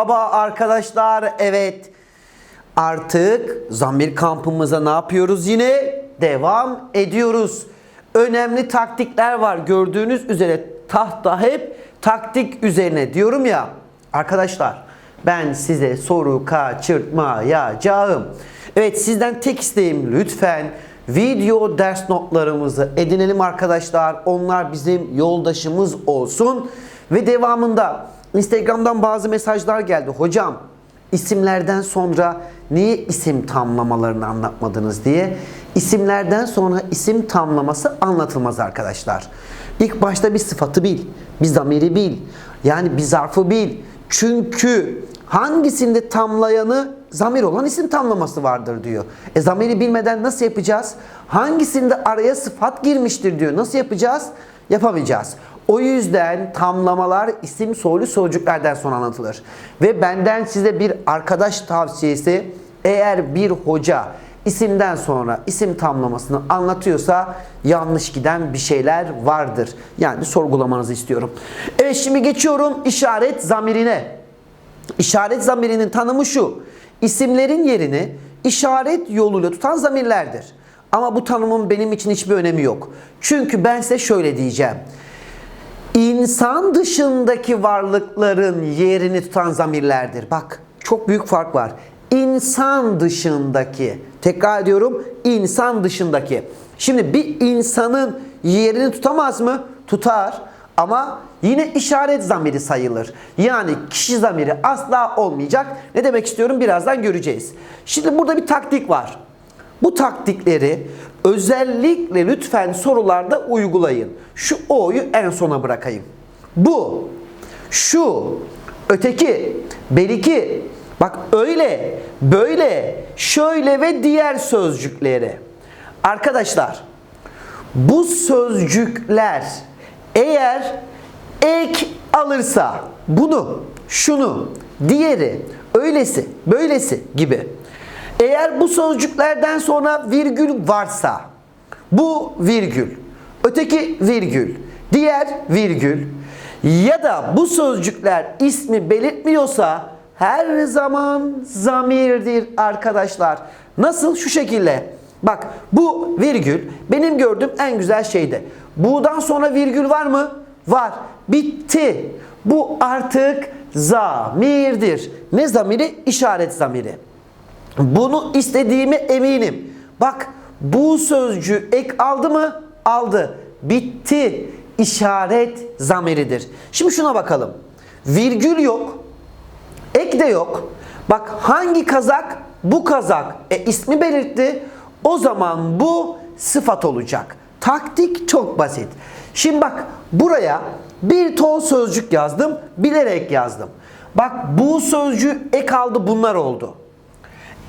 merhaba arkadaşlar. Evet artık zamir kampımıza ne yapıyoruz yine? Devam ediyoruz. Önemli taktikler var. Gördüğünüz üzere tahta hep taktik üzerine diyorum ya. Arkadaşlar ben size soru kaçırtmayacağım. Evet sizden tek isteğim lütfen video ders notlarımızı edinelim arkadaşlar. Onlar bizim yoldaşımız olsun. Ve devamında Instagram'dan bazı mesajlar geldi. Hocam isimlerden sonra niye isim tamlamalarını anlatmadınız diye. İsimlerden sonra isim tamlaması anlatılmaz arkadaşlar. İlk başta bir sıfatı bil, bir zamiri bil, yani bir zarfı bil. Çünkü hangisinde tamlayanı zamir olan isim tamlaması vardır diyor. E zamiri bilmeden nasıl yapacağız? Hangisinde araya sıfat girmiştir diyor. Nasıl yapacağız? Yapamayacağız. O yüzden tamlamalar isim soylu sözcüklerden sonra anlatılır. Ve benden size bir arkadaş tavsiyesi eğer bir hoca isimden sonra isim tamlamasını anlatıyorsa yanlış giden bir şeyler vardır. Yani sorgulamanızı istiyorum. Evet şimdi geçiyorum işaret zamirine. İşaret zamirinin tanımı şu. İsimlerin yerini işaret yoluyla tutan zamirlerdir. Ama bu tanımın benim için hiçbir önemi yok. Çünkü ben size şöyle diyeceğim. İnsan dışındaki varlıkların yerini tutan zamirlerdir. Bak çok büyük fark var. İnsan dışındaki. Tekrar ediyorum. insan dışındaki. Şimdi bir insanın yerini tutamaz mı? Tutar. Ama yine işaret zamiri sayılır. Yani kişi zamiri asla olmayacak. Ne demek istiyorum birazdan göreceğiz. Şimdi burada bir taktik var. Bu taktikleri özellikle lütfen sorularda uygulayın. Şu o'yu en sona bırakayım. Bu, şu, öteki, beliki, bak öyle, böyle, şöyle ve diğer sözcükleri. Arkadaşlar bu sözcükler eğer ek alırsa bunu, şunu, diğeri, öylesi, böylesi gibi eğer bu sözcüklerden sonra virgül varsa bu virgül, öteki virgül, diğer virgül ya da bu sözcükler ismi belirtmiyorsa her zaman zamirdir arkadaşlar. Nasıl? Şu şekilde. Bak bu virgül benim gördüğüm en güzel şeydi. Bu'dan sonra virgül var mı? Var. Bitti. Bu artık zamirdir. Ne zamiri? İşaret zamiri. Bunu istediğime eminim. Bak bu sözcüğü ek aldı mı? Aldı. Bitti. İşaret zamiridir. Şimdi şuna bakalım. Virgül yok. Ek de yok. Bak hangi kazak? Bu kazak. E ismi belirtti. O zaman bu sıfat olacak. Taktik çok basit. Şimdi bak buraya bir ton sözcük yazdım. Bilerek yazdım. Bak bu sözcüğü ek aldı bunlar oldu.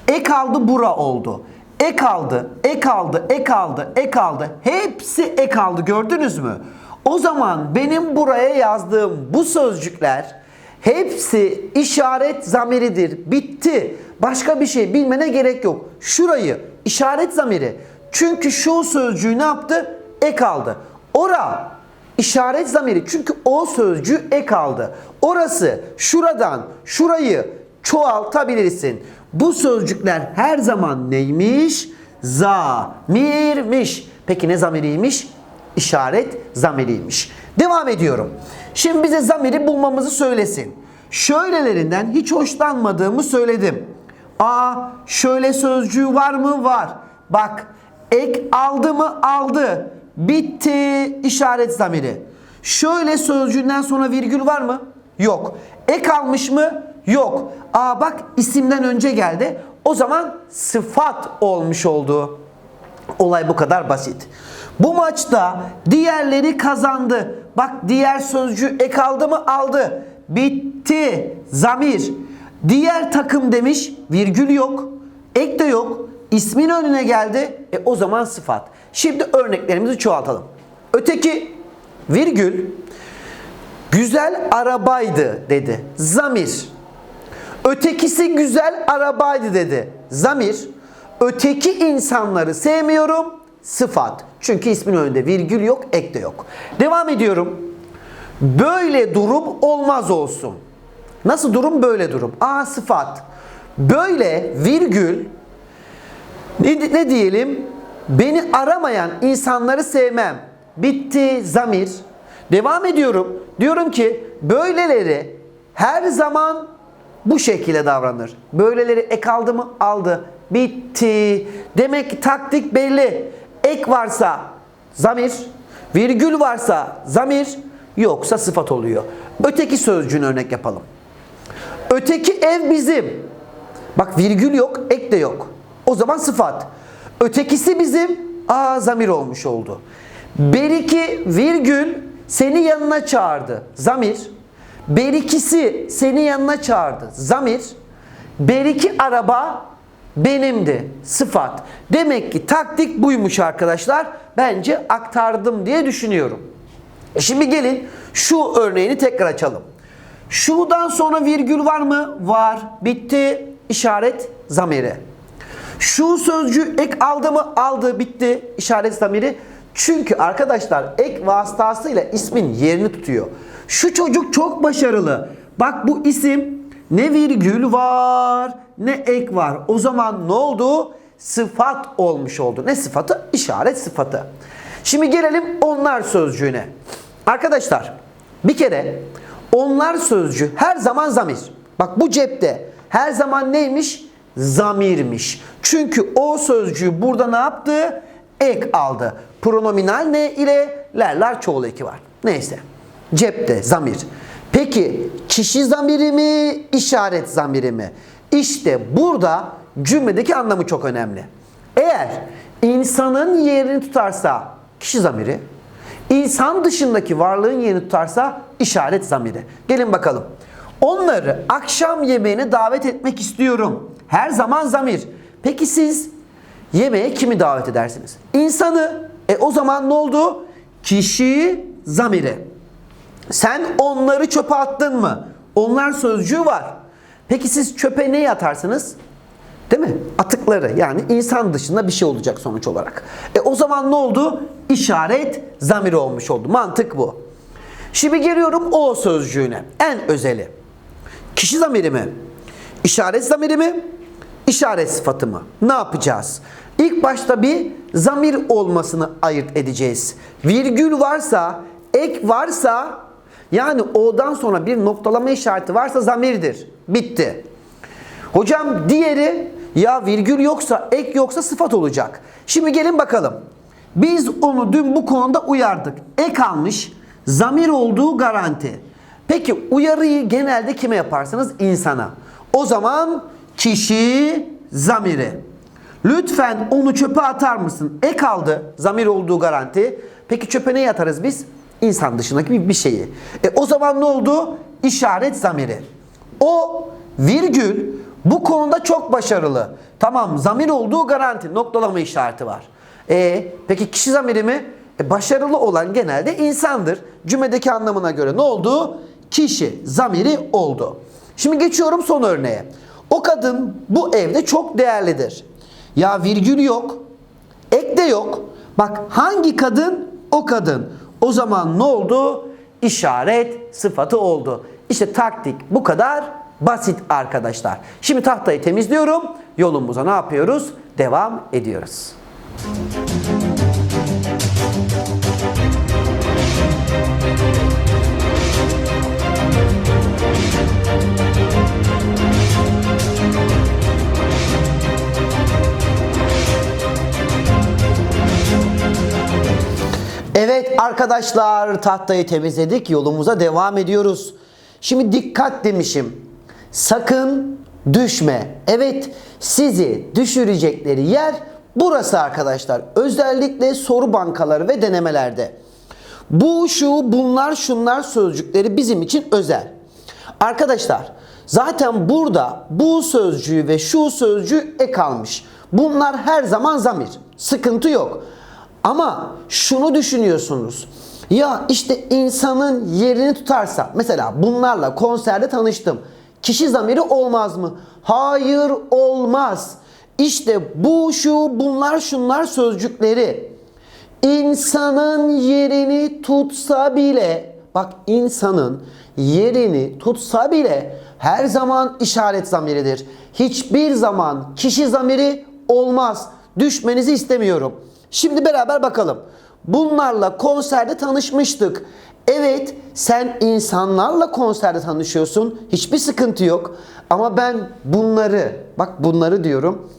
Ek aldı bura oldu. Ek aldı, ek aldı, ek aldı, ek aldı. Hepsi ek aldı gördünüz mü? O zaman benim buraya yazdığım bu sözcükler hepsi işaret zamiridir. Bitti. Başka bir şey bilmene gerek yok. Şurayı işaret zamiri. Çünkü şu sözcüğü ne yaptı? Ek aldı. Ora işaret zamiri. Çünkü o sözcüğü ek aldı. Orası şuradan şurayı çoğaltabilirsin. Bu sözcükler her zaman neymiş? Zamirmiş. Peki ne zamiriymiş? İşaret zamiriymiş. Devam ediyorum. Şimdi bize zamiri bulmamızı söylesin. Şöylelerinden hiç hoşlanmadığımı söyledim. Aa şöyle sözcüğü var mı? Var. Bak ek aldı mı? Aldı. Bitti işaret zamiri. Şöyle sözcüğünden sonra virgül var mı? Yok. Ek almış mı? Yok. Aa bak isimden önce geldi. O zaman sıfat olmuş oldu. Olay bu kadar basit. Bu maçta diğerleri kazandı. Bak diğer sözcüğü ek aldı mı? Aldı. Bitti. Zamir. Diğer takım demiş. Virgül yok. Ek de yok. İsmin önüne geldi. E o zaman sıfat. Şimdi örneklerimizi çoğaltalım. Öteki virgül güzel arabaydı dedi. Zamir. Ötekisi güzel arabaydı dedi. Zamir. Öteki insanları sevmiyorum. Sıfat. Çünkü ismin önünde virgül yok, ek de yok. Devam ediyorum. Böyle durum olmaz olsun. Nasıl durum? Böyle durum. A sıfat. Böyle virgül ne, ne diyelim? Beni aramayan insanları sevmem. Bitti zamir. Devam ediyorum. Diyorum ki böyleleri her zaman bu şekilde davranır. Böyleleri ek aldı mı? Aldı. Bitti. Demek ki taktik belli. Ek varsa zamir, virgül varsa zamir, yoksa sıfat oluyor. Öteki sözcüğün örnek yapalım. Öteki ev bizim. Bak virgül yok, ek de yok. O zaman sıfat. Ötekisi bizim. Aa zamir olmuş oldu. Beriki virgül seni yanına çağırdı. Zamir. Berikisi seni yanına çağırdı. Zamir. Beriki araba benimdi. Sıfat. Demek ki taktik buymuş arkadaşlar. Bence aktardım diye düşünüyorum. E Şimdi gelin şu örneğini tekrar açalım. Şu'dan sonra virgül var mı? Var. Bitti. İşaret zamiri. Şu sözcüğü ek aldı mı? Aldı. Bitti. İşaret zamiri. Çünkü arkadaşlar ek vasıtasıyla ismin yerini tutuyor. Şu çocuk çok başarılı. Bak bu isim ne virgül var ne ek var. O zaman ne oldu? Sıfat olmuş oldu. Ne sıfatı? İşaret sıfatı. Şimdi gelelim onlar sözcüğüne. Arkadaşlar bir kere onlar sözcüğü her zaman zamir. Bak bu cepte her zaman neymiş? Zamirmiş. Çünkü o sözcüğü burada ne yaptı? Ek aldı. Pronominal ne ile? Lerler çoğul eki var. Neyse. Cepte zamir. Peki kişi zamiri mi, işaret zamiri mi? İşte burada cümledeki anlamı çok önemli. Eğer insanın yerini tutarsa kişi zamiri, insan dışındaki varlığın yerini tutarsa işaret zamiri. Gelin bakalım. Onları akşam yemeğine davet etmek istiyorum. Her zaman zamir. Peki siz yemeğe kimi davet edersiniz? İnsanı. E o zaman ne oldu? Kişi zamiri. Sen onları çöpe attın mı? Onlar sözcüğü var. Peki siz çöpe ne atarsınız? Değil mi? Atıkları yani insan dışında bir şey olacak sonuç olarak. E o zaman ne oldu? İşaret zamiri olmuş oldu. Mantık bu. Şimdi geliyorum o sözcüğüne. En özeli. Kişi zamiri mi? İşaret zamiri mi? İşaret sıfatı mı? Ne yapacağız? İlk başta bir zamir olmasını ayırt edeceğiz. Virgül varsa, ek varsa yani o'dan sonra bir noktalama işareti varsa zamirdir. Bitti. Hocam diğeri ya virgül yoksa, ek yoksa sıfat olacak. Şimdi gelin bakalım. Biz onu dün bu konuda uyardık. Ek almış, zamir olduğu garanti. Peki uyarıyı genelde kime yaparsınız? İnsana. O zaman kişi zamiri. Lütfen onu çöpe atar mısın? Ek aldı, zamir olduğu garanti. Peki çöpe ne atarız biz? İnsan dışındaki bir, bir şeyi. E o zaman ne oldu? İşaret zamiri. O virgül bu konuda çok başarılı. Tamam zamir olduğu garanti. Noktalama işareti var. E peki kişi zamiri mi? E, başarılı olan genelde insandır. Cümledeki anlamına göre ne oldu? Kişi zamiri oldu. Şimdi geçiyorum son örneğe. O kadın bu evde çok değerlidir. Ya virgül yok. Ek de yok. Bak hangi kadın? O kadın. O zaman ne oldu? İşaret sıfatı oldu. İşte taktik bu kadar basit arkadaşlar. Şimdi tahtayı temizliyorum. Yolumuza ne yapıyoruz? Devam ediyoruz. Evet arkadaşlar tahtayı temizledik. Yolumuza devam ediyoruz. Şimdi dikkat demişim. Sakın düşme. Evet sizi düşürecekleri yer burası arkadaşlar. Özellikle soru bankaları ve denemelerde. Bu, şu, bunlar, şunlar sözcükleri bizim için özel. Arkadaşlar zaten burada bu sözcüğü ve şu sözcüğü ek almış. Bunlar her zaman zamir. Sıkıntı yok. Ama şunu düşünüyorsunuz. Ya işte insanın yerini tutarsa mesela bunlarla konserde tanıştım. Kişi zamiri olmaz mı? Hayır olmaz. İşte bu şu bunlar şunlar sözcükleri insanın yerini tutsa bile bak insanın yerini tutsa bile her zaman işaret zamiridir. Hiçbir zaman kişi zamiri olmaz. Düşmenizi istemiyorum. Şimdi beraber bakalım. Bunlarla konserde tanışmıştık. Evet sen insanlarla konserde tanışıyorsun. Hiçbir sıkıntı yok. Ama ben bunları, bak bunları diyorum.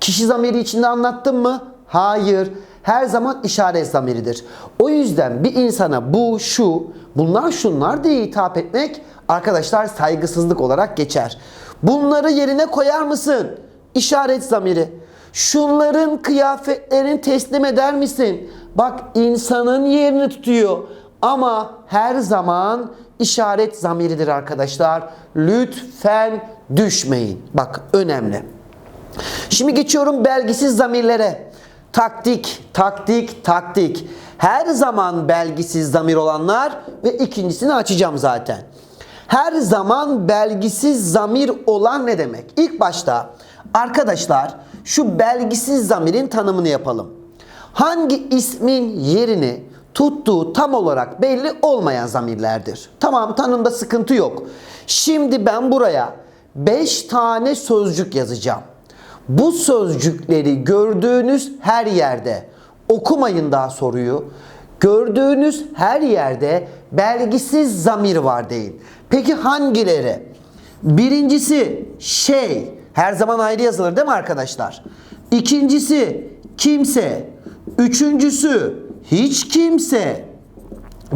Kişi zamiri içinde anlattım mı? Hayır. Her zaman işaret zamiridir. O yüzden bir insana bu, şu, bunlar şunlar diye hitap etmek arkadaşlar saygısızlık olarak geçer. Bunları yerine koyar mısın? İşaret zamiri. Şunların kıyafetlerini teslim eder misin? Bak insanın yerini tutuyor. Ama her zaman işaret zamiridir arkadaşlar. Lütfen düşmeyin. Bak önemli. Şimdi geçiyorum belgisiz zamirlere. Taktik, taktik, taktik. Her zaman belgisiz zamir olanlar ve ikincisini açacağım zaten. Her zaman belgisiz zamir olan ne demek? İlk başta arkadaşlar şu belgisiz zamirin tanımını yapalım. Hangi ismin yerini tuttuğu tam olarak belli olmayan zamirlerdir. Tamam tanımda sıkıntı yok. Şimdi ben buraya 5 tane sözcük yazacağım. Bu sözcükleri gördüğünüz her yerde okumayın daha soruyu. Gördüğünüz her yerde belgisiz zamir var deyin. Peki hangileri? Birincisi şey. Her zaman ayrı yazılır değil mi arkadaşlar? İkincisi kimse. Üçüncüsü hiç kimse.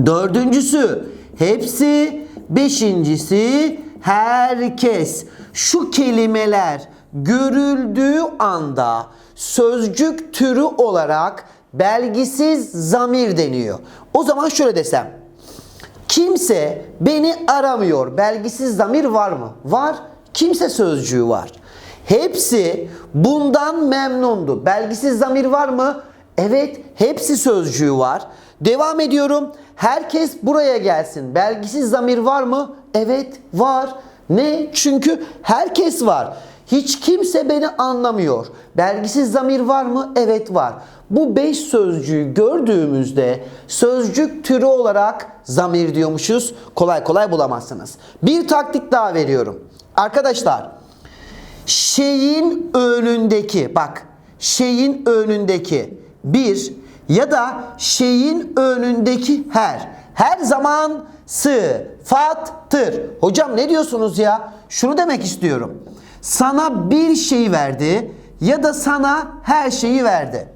Dördüncüsü hepsi. Beşincisi herkes. Şu kelimeler görüldüğü anda sözcük türü olarak belgisiz zamir deniyor. O zaman şöyle desem. Kimse beni aramıyor. Belgisiz zamir var mı? Var. Kimse sözcüğü var. Hepsi bundan memnundu. Belgisiz zamir var mı? Evet, hepsi sözcüğü var. Devam ediyorum. Herkes buraya gelsin. Belgisiz zamir var mı? Evet, var. Ne? Çünkü herkes var. Hiç kimse beni anlamıyor. Belgisiz zamir var mı? Evet var. Bu beş sözcüğü gördüğümüzde sözcük türü olarak zamir diyormuşuz. Kolay kolay bulamazsınız. Bir taktik daha veriyorum. Arkadaşlar şeyin önündeki bak şeyin önündeki bir ya da şeyin önündeki her her zaman sıfattır. Hocam ne diyorsunuz ya? Şunu demek istiyorum. Sana bir şey verdi ya da sana her şeyi verdi.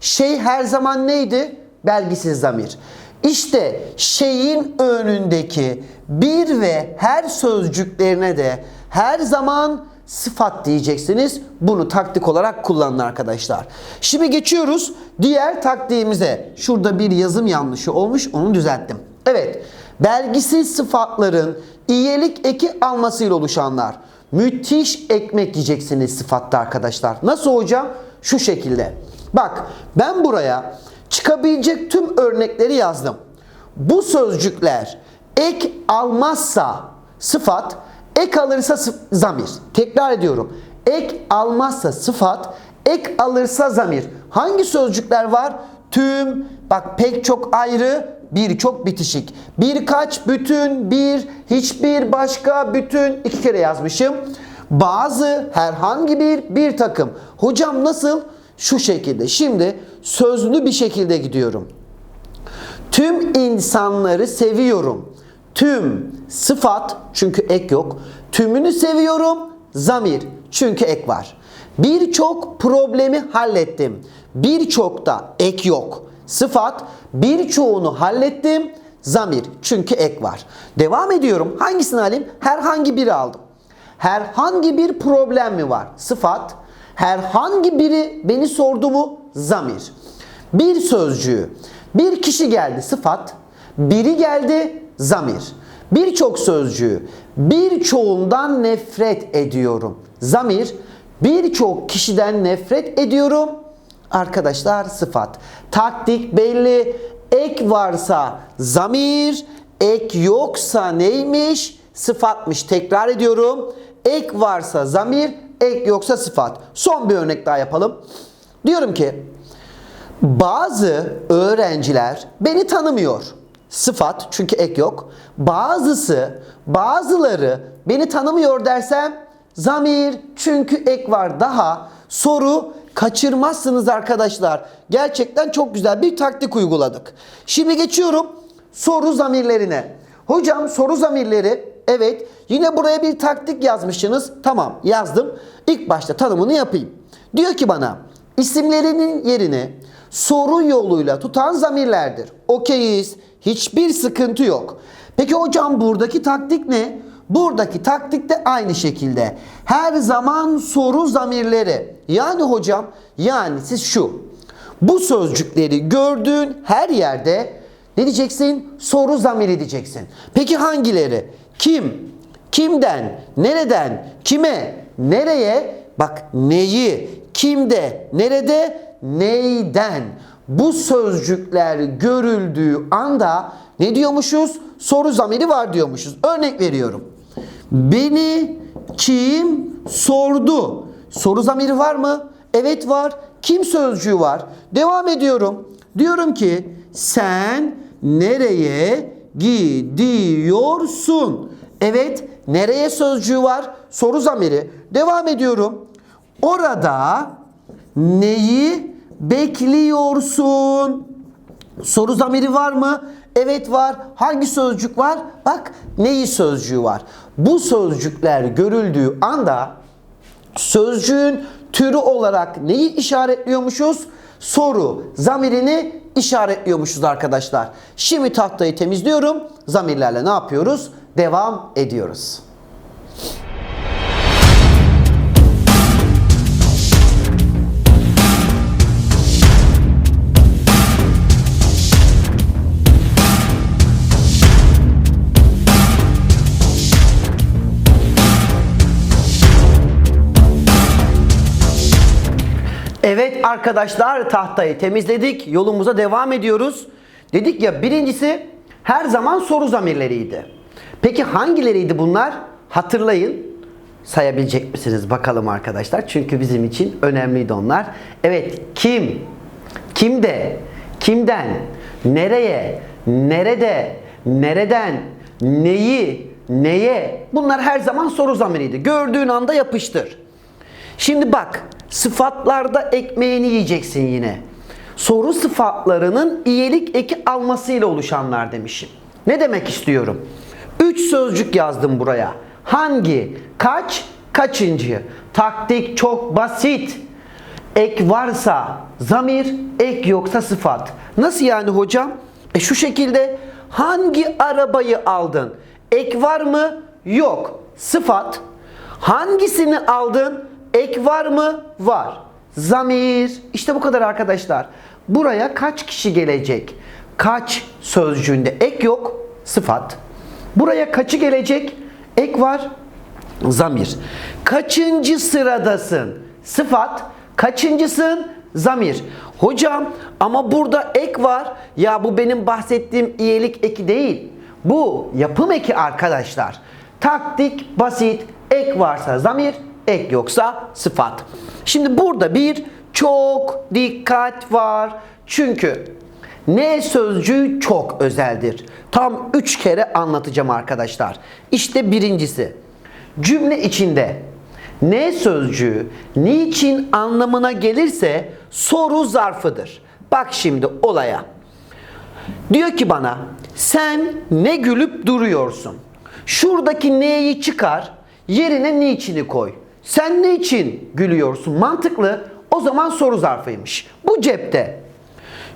Şey her zaman neydi? Belgisiz zamir. İşte şeyin önündeki bir ve her sözcüklerine de her zaman sıfat diyeceksiniz. Bunu taktik olarak kullanın arkadaşlar. Şimdi geçiyoruz diğer taktiğimize. Şurada bir yazım yanlışı olmuş onu düzelttim. Evet belgisiz sıfatların iyilik eki almasıyla oluşanlar. Müthiş ekmek yiyeceksiniz sıfatta arkadaşlar. Nasıl hocam? Şu şekilde. Bak ben buraya çıkabilecek tüm örnekleri yazdım. Bu sözcükler ek almazsa sıfat, ek alırsa zamir. Tekrar ediyorum. Ek almazsa sıfat, ek alırsa zamir. Hangi sözcükler var? Tüm, bak pek çok ayrı, birçok bitişik. Birkaç, bütün, bir, hiçbir, başka, bütün iki kere yazmışım. Bazı, herhangi bir, bir takım. Hocam nasıl? Şu şekilde. Şimdi sözlü bir şekilde gidiyorum. Tüm insanları seviyorum. Tüm sıfat çünkü ek yok. Tümünü seviyorum zamir çünkü ek var. Birçok problemi hallettim. Birçok da ek yok. Sıfat birçoğunu hallettim zamir çünkü ek var. Devam ediyorum. Hangisini alayım? Herhangi biri aldım. Herhangi bir problem mi var? Sıfat. Herhangi biri beni sordu mu? Zamir. Bir sözcüğü. Bir kişi geldi sıfat. Biri geldi zamir. Birçok sözcüğü. Birçoğundan nefret ediyorum. Zamir. Birçok kişiden nefret ediyorum. Arkadaşlar sıfat. Taktik belli. Ek varsa zamir, ek yoksa neymiş? Sıfatmış. Tekrar ediyorum. Ek varsa zamir, ek yoksa sıfat. Son bir örnek daha yapalım. Diyorum ki bazı öğrenciler beni tanımıyor. Sıfat çünkü ek yok. Bazısı, bazıları beni tanımıyor dersem zamir çünkü ek var. Daha soru kaçırmazsınız arkadaşlar. Gerçekten çok güzel bir taktik uyguladık. Şimdi geçiyorum soru zamirlerine. Hocam soru zamirleri evet yine buraya bir taktik yazmışsınız. Tamam yazdım. İlk başta tanımını yapayım. Diyor ki bana isimlerinin yerini soru yoluyla tutan zamirlerdir. Okeyiz. Hiçbir sıkıntı yok. Peki hocam buradaki taktik ne? Buradaki taktik de aynı şekilde. Her zaman soru zamirleri. Yani hocam yani siz şu. Bu sözcükleri gördüğün her yerde ne diyeceksin? Soru zamiri diyeceksin. Peki hangileri? Kim? Kimden? Nereden? Kime? Nereye? Bak neyi? Kimde? Nerede? Neyden? Bu sözcükler görüldüğü anda ne diyormuşuz? Soru zamiri var diyormuşuz. Örnek veriyorum. Beni kim sordu? Soru zamiri var mı? Evet var. Kim sözcüğü var. Devam ediyorum. Diyorum ki sen nereye gidiyorsun? Evet, nereye sözcüğü var? Soru zamiri. Devam ediyorum. Orada neyi bekliyorsun? Soru zamiri var mı? Evet var. Hangi sözcük var? Bak neyi sözcüğü var. Bu sözcükler görüldüğü anda sözcüğün türü olarak neyi işaretliyormuşuz? Soru zamirini işaretliyormuşuz arkadaşlar. Şimdi tahtayı temizliyorum. Zamirlerle ne yapıyoruz? Devam ediyoruz. Evet arkadaşlar tahtayı temizledik. Yolumuza devam ediyoruz. Dedik ya birincisi her zaman soru zamirleriydi. Peki hangileriydi bunlar? Hatırlayın. Sayabilecek misiniz bakalım arkadaşlar. Çünkü bizim için önemliydi onlar. Evet kim? Kimde? Kimden? Nereye? Nerede? Nereden? Neyi? Neye? Bunlar her zaman soru zamiriydi. Gördüğün anda yapıştır. Şimdi bak sıfatlarda ekmeğini yiyeceksin yine. Soru sıfatlarının iyelik eki almasıyla oluşanlar demişim. Ne demek istiyorum? Üç sözcük yazdım buraya. Hangi, kaç, kaçıncı? Taktik çok basit. Ek varsa zamir, ek yoksa sıfat. Nasıl yani hocam? E şu şekilde hangi arabayı aldın? Ek var mı? Yok. Sıfat. Hangisini aldın? Ek var mı? Var. Zamir. İşte bu kadar arkadaşlar. Buraya kaç kişi gelecek? Kaç sözcüğünde ek yok. Sıfat. Buraya kaçı gelecek? Ek var. Zamir. Kaçıncı sıradasın? Sıfat. Kaçıncısın? Zamir. Hocam ama burada ek var. Ya bu benim bahsettiğim iyilik eki değil. Bu yapım eki arkadaşlar. Taktik basit. Ek varsa zamir, ek yoksa sıfat. Şimdi burada bir çok dikkat var. Çünkü ne sözcüğü çok özeldir. Tam üç kere anlatacağım arkadaşlar. İşte birincisi. Cümle içinde ne sözcüğü niçin anlamına gelirse soru zarfıdır. Bak şimdi olaya. Diyor ki bana sen ne gülüp duruyorsun? Şuradaki neyi çıkar yerine niçini koy. Sen ne için gülüyorsun? Mantıklı. O zaman soru zarfıymış. Bu cepte.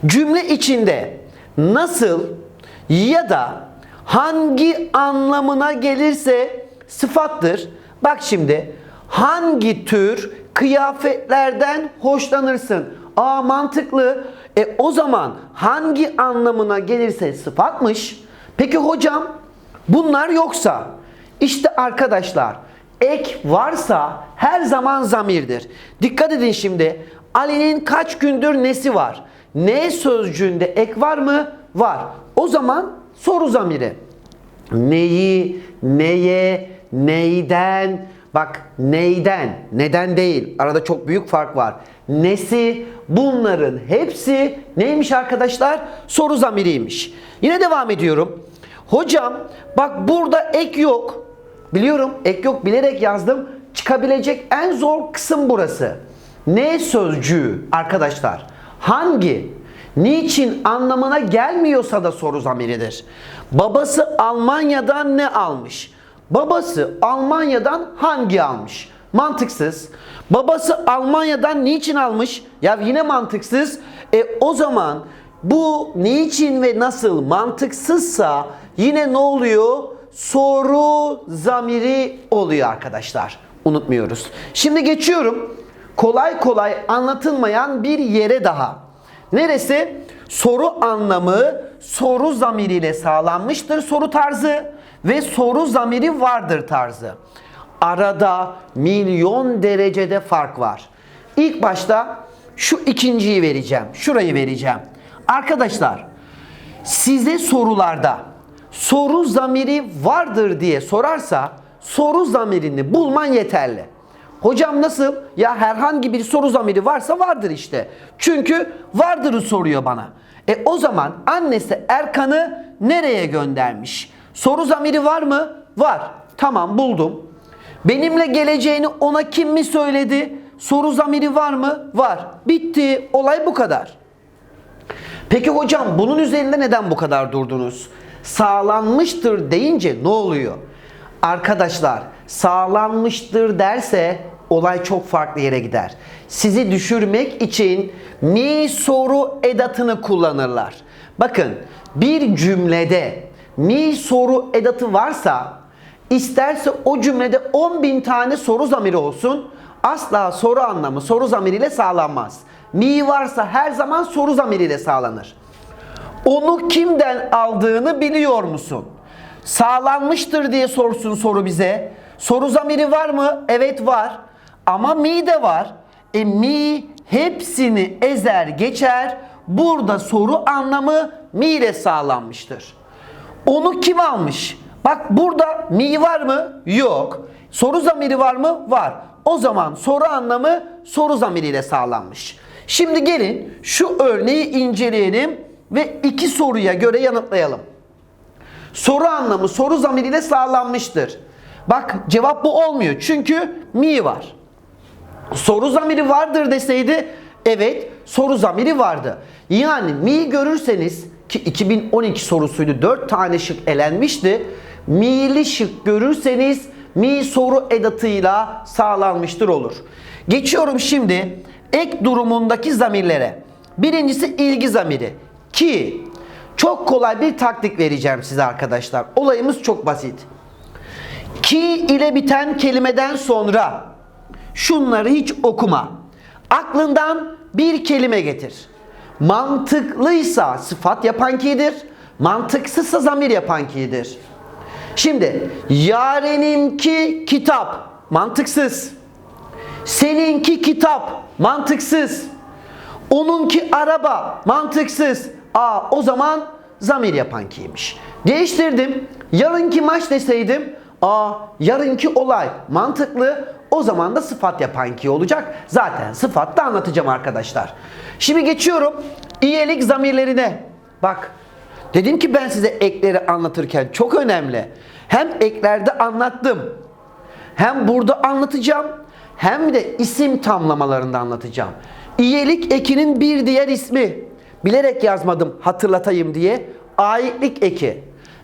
Cümle içinde nasıl ya da hangi anlamına gelirse sıfattır. Bak şimdi hangi tür kıyafetlerden hoşlanırsın? Aa mantıklı. E o zaman hangi anlamına gelirse sıfatmış. Peki hocam bunlar yoksa işte arkadaşlar ek varsa her zaman zamirdir. Dikkat edin şimdi. Ali'nin kaç gündür nesi var? Ne sözcüğünde ek var mı? Var. O zaman soru zamiri. Neyi, neye, neyden Bak neyden, neden değil. Arada çok büyük fark var. Nesi, bunların hepsi neymiş arkadaşlar? Soru zamiriymiş. Yine devam ediyorum. Hocam bak burada ek yok. Biliyorum ek yok bilerek yazdım. Çıkabilecek en zor kısım burası. Ne sözcüğü arkadaşlar? Hangi? Niçin anlamına gelmiyorsa da soru zamiridir. Babası Almanya'dan ne almış? Babası Almanya'dan hangi almış? Mantıksız. Babası Almanya'dan niçin almış? Ya yine mantıksız. E o zaman bu niçin ve nasıl mantıksızsa yine ne oluyor? Soru zamiri oluyor arkadaşlar. Unutmuyoruz. Şimdi geçiyorum. Kolay kolay anlatılmayan bir yere daha. Neresi? Soru anlamı soru zamiriyle sağlanmıştır soru tarzı ve soru zamiri vardır tarzı. Arada milyon derecede fark var. İlk başta şu ikinciyi vereceğim. Şurayı vereceğim. Arkadaşlar size sorularda soru zamiri vardır diye sorarsa soru zamirini bulman yeterli. Hocam nasıl? Ya herhangi bir soru zamiri varsa vardır işte. Çünkü vardır'ı soruyor bana. E o zaman annesi Erkan'ı nereye göndermiş? Soru zamiri var mı? Var. Tamam buldum. Benimle geleceğini ona kim mi söyledi? Soru zamiri var mı? Var. Bitti. Olay bu kadar. Peki hocam bunun üzerinde neden bu kadar durdunuz? Sağlanmıştır deyince ne oluyor? Arkadaşlar sağlanmıştır derse olay çok farklı yere gider. Sizi düşürmek için mi soru edatını kullanırlar. Bakın bir cümlede mi soru edatı varsa isterse o cümlede 10 bin tane soru zamiri olsun asla soru anlamı soru zamiriyle sağlanmaz. Mi varsa her zaman soru zamiriyle sağlanır. Onu kimden aldığını biliyor musun? Sağlanmıştır diye sorsun soru bize. Soru zamiri var mı? Evet var. Ama mi de var. E mi hepsini ezer geçer. Burada soru anlamı mi ile sağlanmıştır. Onu kim almış? Bak burada mi var mı? Yok. Soru zamiri var mı? Var. O zaman soru anlamı soru zamiriyle sağlanmış. Şimdi gelin şu örneği inceleyelim ve iki soruya göre yanıtlayalım. Soru anlamı soru zamiriyle sağlanmıştır. Bak cevap bu olmuyor. Çünkü mi var. Soru zamiri vardır deseydi evet soru zamiri vardı. Yani mi görürseniz ki 2012 sorusuydu 4 tane şık elenmişti. Mi'li şık görürseniz mi soru edatıyla sağlanmıştır olur. Geçiyorum şimdi ek durumundaki zamirlere. Birincisi ilgi zamiri. Ki çok kolay bir taktik vereceğim size arkadaşlar. Olayımız çok basit. Ki ile biten kelimeden sonra şunları hiç okuma. Aklından bir kelime getir. Mantıklıysa sıfat yapan ki'dir. Mantıksızsa zamir yapan ki'dir. Şimdi yareninki kitap mantıksız. Seninki kitap mantıksız. Onunki araba mantıksız. Aa o zaman zamir yapan kiymiş. Değiştirdim. Yarınki maç deseydim. Aa yarınki olay mantıklı. O zaman da sıfat yapan ki olacak. Zaten sıfat da anlatacağım arkadaşlar. Şimdi geçiyorum iyilik zamirlerine. Bak dedim ki ben size ekleri anlatırken çok önemli. Hem eklerde anlattım. Hem burada anlatacağım. Hem de isim tamlamalarında anlatacağım. İyilik ekinin bir diğer ismi. Bilerek yazmadım hatırlatayım diye. Aitlik eki.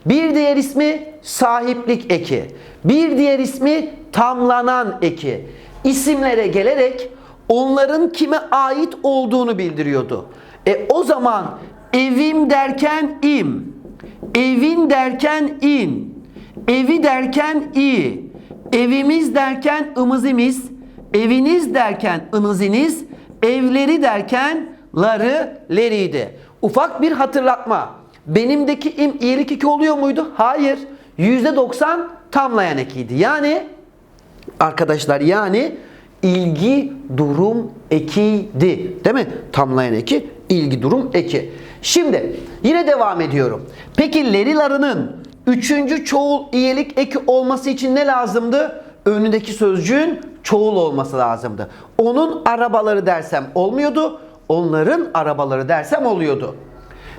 Bir diğer ismi sahiplik eki. Bir diğer ismi tamlanan eki. İsimlere gelerek onların kime ait olduğunu bildiriyordu. E o zaman evim derken im, evin derken in, evi derken i, evimiz derken ımızimiz, eviniz derken ınıziniz, evleri derken ları leriydi. Ufak bir hatırlatma. Benimdeki im iyilik eki oluyor muydu? Hayır. %90 tamlayan ekiydi. Yani arkadaşlar yani ilgi durum ekiydi. Değil mi? Tamlayan eki, ilgi durum eki. Şimdi yine devam ediyorum. Peki lerilarının üçüncü çoğul iyilik eki olması için ne lazımdı? Önündeki sözcüğün çoğul olması lazımdı. Onun arabaları dersem olmuyordu. Onların arabaları dersem oluyordu.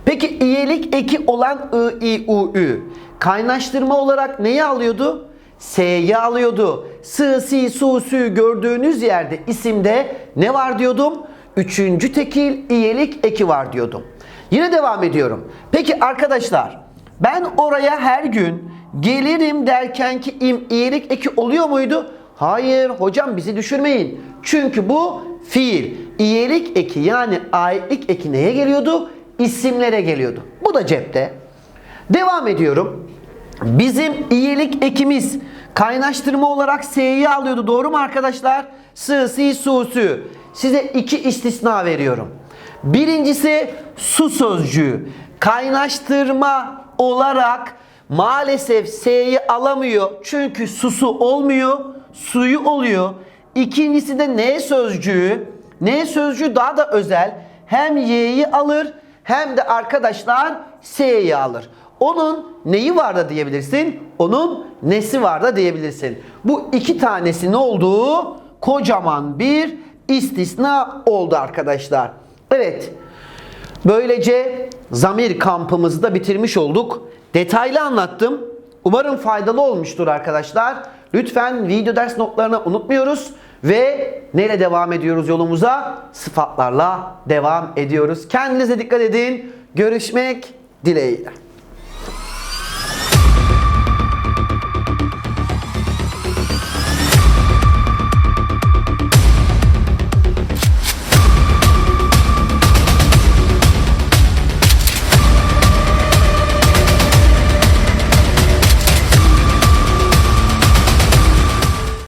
Peki iyilik eki olan I, I, U, Ü kaynaştırma olarak neyi alıyordu? S'yi alıyordu. S, si, su, sü gördüğünüz yerde isimde ne var diyordum? Üçüncü tekil iyilik eki var diyordum. Yine devam ediyorum. Peki arkadaşlar ben oraya her gün gelirim derken ki im iyilik eki oluyor muydu? Hayır hocam bizi düşürmeyin. Çünkü bu fiil. İyilik eki yani aitlik eki neye geliyordu? İsimlere geliyordu. Bu da cepte. Devam ediyorum. Bizim iyilik ekimiz kaynaştırma olarak S'yi alıyordu. Doğru mu arkadaşlar? S, si, su, sü. Size iki istisna veriyorum. Birincisi su sözcüğü. Kaynaştırma olarak maalesef S'yi alamıyor. Çünkü susu olmuyor. Suyu oluyor. İkincisi de ne sözcüğü. Ne sözcüğü daha da özel. Hem Y'yi alır hem de arkadaşlar S'yi alır. Onun neyi var da diyebilirsin? Onun nesi var da diyebilirsin. Bu iki tanesi ne olduğu kocaman bir istisna oldu arkadaşlar. Evet. Böylece zamir kampımızı da bitirmiş olduk. Detaylı anlattım. Umarım faydalı olmuştur arkadaşlar. Lütfen video ders notlarını unutmuyoruz. Ve neyle devam ediyoruz yolumuza? Sıfatlarla devam ediyoruz. Kendinize dikkat edin. Görüşmek dileğiyle.